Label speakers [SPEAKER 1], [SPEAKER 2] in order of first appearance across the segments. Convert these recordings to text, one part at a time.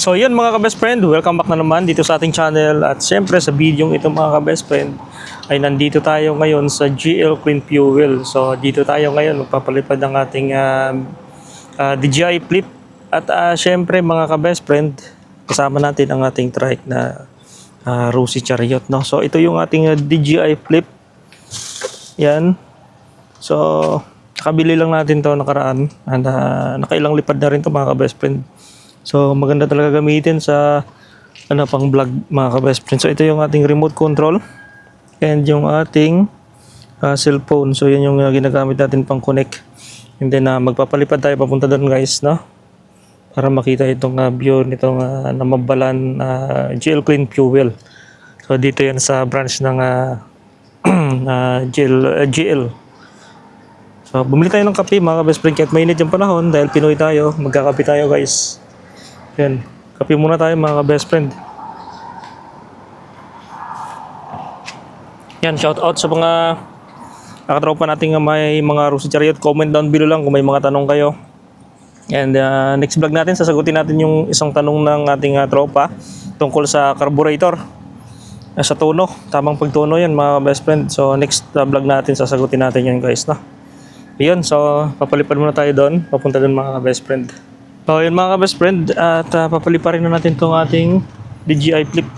[SPEAKER 1] So yun mga ka-best friend, welcome back na naman dito sa ating channel at syempre sa video ito mga ka-best friend ay nandito tayo ngayon sa GL Clean Fuel. So dito tayo ngayon magpapalipad ng ating um, uh, DJI Flip at uh, syempre mga ka-best friend kasama natin ang ating trike na uh, Rosy Chariot. No? So ito yung ating uh, DJI Flip. Yan. So nakabili lang natin to nakaraan and uh, nakailang lipad na rin to mga ka-best friend. So maganda talaga gamitin sa ano pang vlog mga ka-best friend. So ito yung ating remote control and yung ating uh, cellphone. So yan yung uh, ginagamit natin pang connect. And then uh, magpapalipad tayo papunta doon guys, no? Para makita itong uh, view nitong uh, namabalan uh, GL Clean Fuel. So dito yan sa branch ng uh, uh, GL, uh, GL. So bumili tayo ng kape mga ka-best friend kahit mainit yung panahon dahil Pinoy tayo, magkakape tayo guys. Yan. Kape muna tayo mga best friend. Yan, shout out sa mga nakatropa natin may mga Rosy Chariot. Comment down below lang kung may mga tanong kayo. And uh, next vlog natin, sasagutin natin yung isang tanong ng ating uh, tropa tungkol sa carburetor. Uh, sa tuno, tamang pagtuno yan mga best friend. So next uh, vlog natin, sasagutin natin yan guys. No? Yun, so papalipad muna tayo doon. Papunta doon mga best friend. So yun mga best friend at uh, papaliparin na natin tong ating DJI Flip.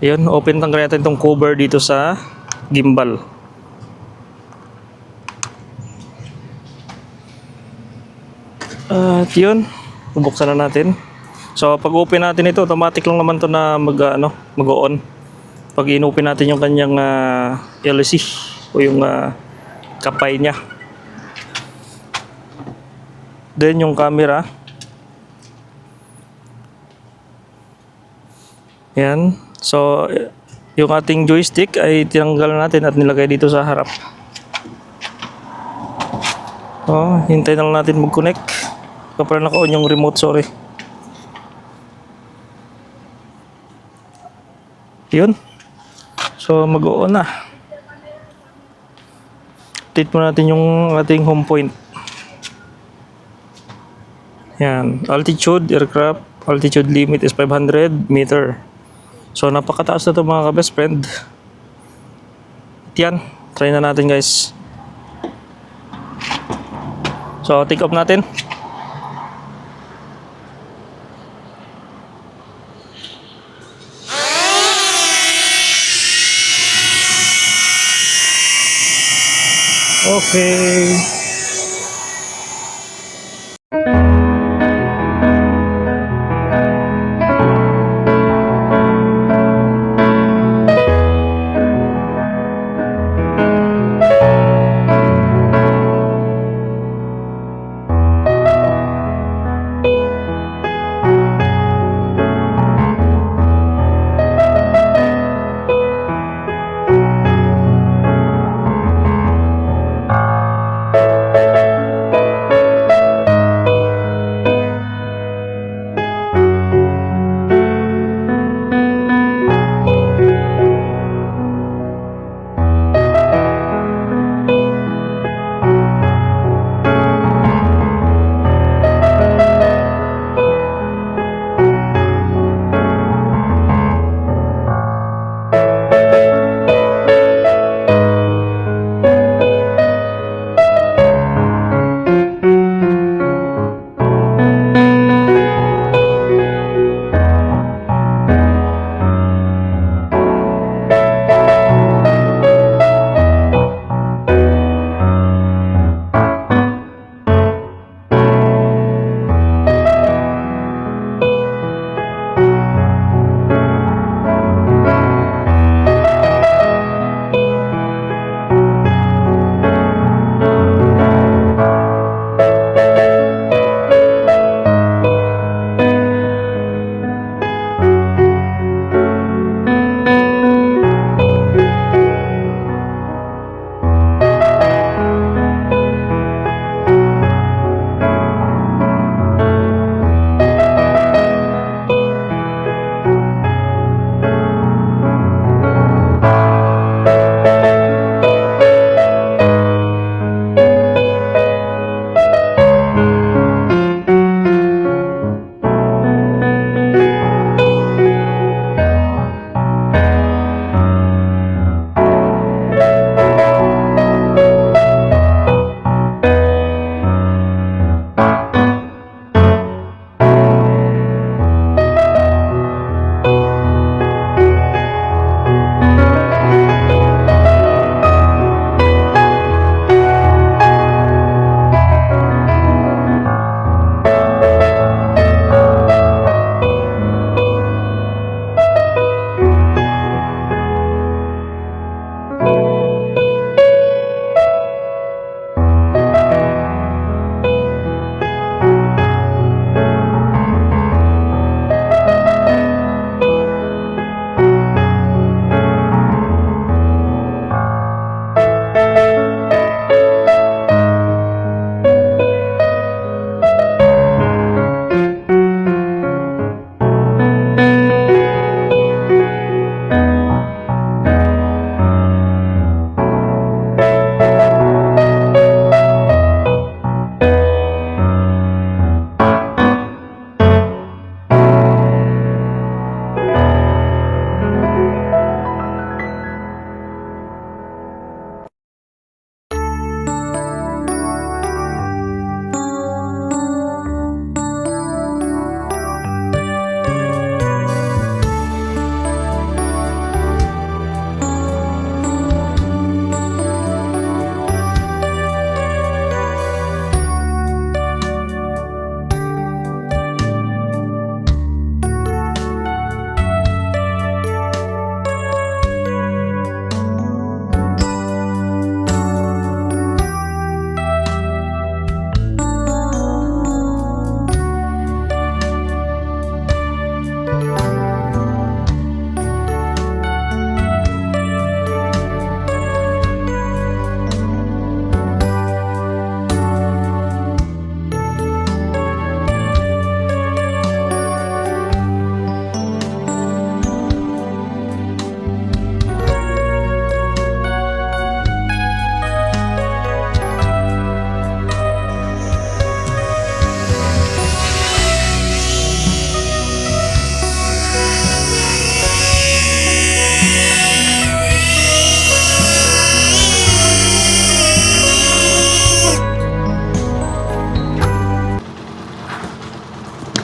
[SPEAKER 1] Yun, open tanggalin natin tong cover dito sa gimbal. At yun, bubuksan na natin. So pag open natin ito, automatic lang naman to na mag ano, mag-on. Pag inopen natin yung kanyang uh, LC o yung uh, kapay niya. Then yung camera. Yan. So yung ating joystick ay tinanggal natin at nilagay dito sa harap. Oh, hintay na lang natin mag-connect. Kapag naka-on yung remote, sorry. Yun. So mag-on na. Update mo natin yung ating home point. Yan. Altitude, aircraft, altitude limit is 500 meter. So, napakataas na to mga ka-best friend. At yan. Try na natin guys. So, take off natin. Okay.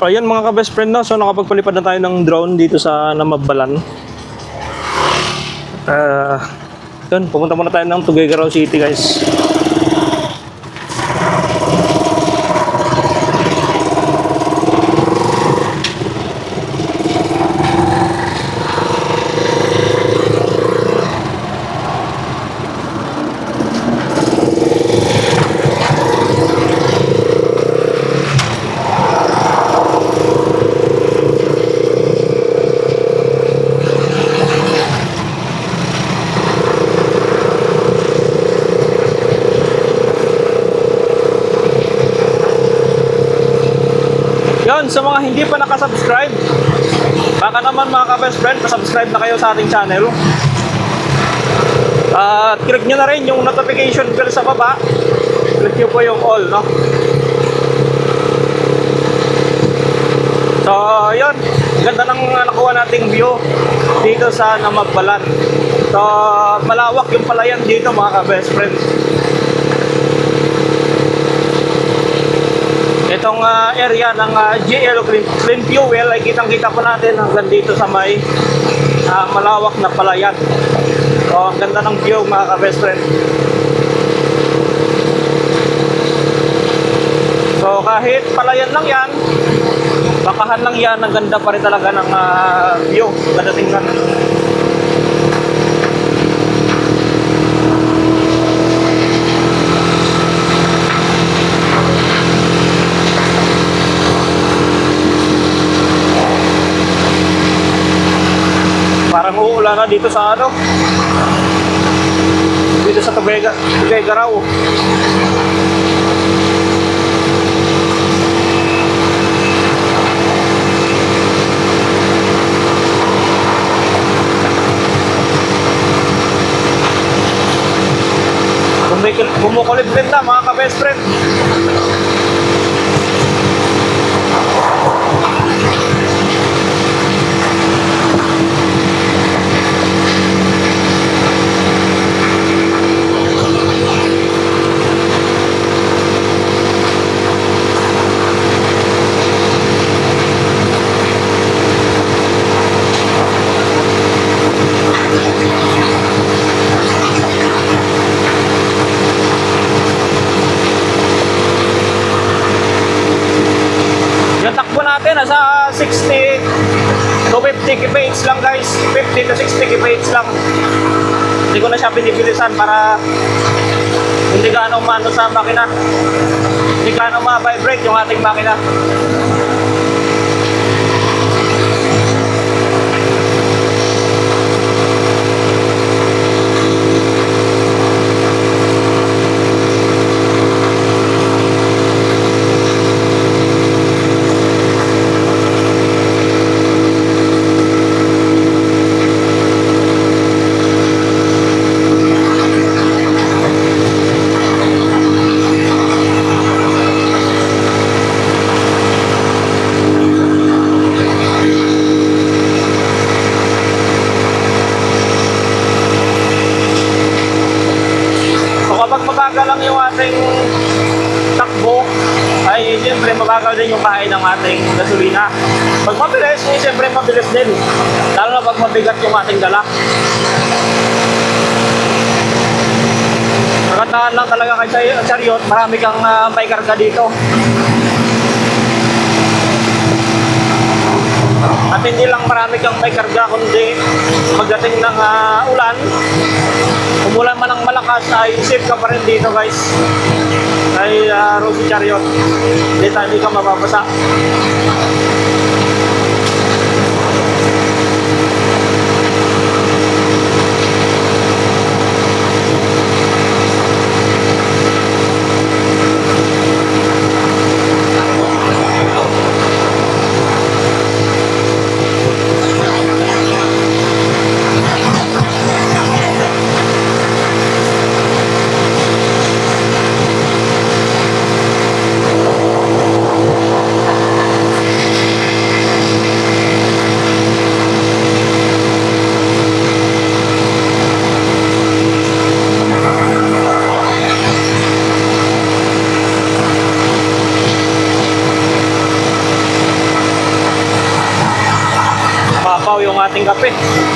[SPEAKER 1] So ayun mga ka-best friend no, so nakapagpalipad na tayo ng drone dito sa Namabalan. Ah, yun, pumunta muna tayo ng Tuguegarao City guys. Yun, sa mga hindi pa nakasubscribe, baka naman mga ka-best friend, pasubscribe na kayo sa ating channel. At click nyo na rin yung notification bell sa baba. Click nyo po yung all, no? So, yun. Ganda ng nakuha nating view dito sa Namagbalan. So, malawak yung palayan dito mga ka-best friend. Itong ah, area ng ah, GL Clean, Clean Fuel ay kitang-kita po natin hanggang dito sa may ah, malawak na palayan. So, ang ganda ng view mga ka-best friend. So, kahit palayan lang yan, bakahan lang yan, ang ganda pa rin talaga ng ah, view. Ganda tingnan. Parang uulan na dito sa ano. Dito sa Tubega, Tubega raw. Kumikil, kumukulib din na mga ka-best friend. Yung nasa 60 to 50 kph lang guys. 50 to 60 kph lang. Hindi ko na siya pinibilisan para hindi gaano umano sa makina. Hindi gaano ma-vibrate yung ating makina. So kapag mabagal lang yung ating takbo, ay siyempre mabagal din yung kain ng ating gasolina. Pag mabilis, eh, siyempre mabilis din. Lalo na pag mabigat yung ating dala. Kagandahan lang talaga kay Chari- Chariot, marami kang ah, may karga dito. At hindi lang marami kang may karga, kundi pagdating ng ah, ulan, umulan man ng malakas ay safe ka pa rin dito guys ay uh, Rosie Chariot hindi hindi ka mababasa kape.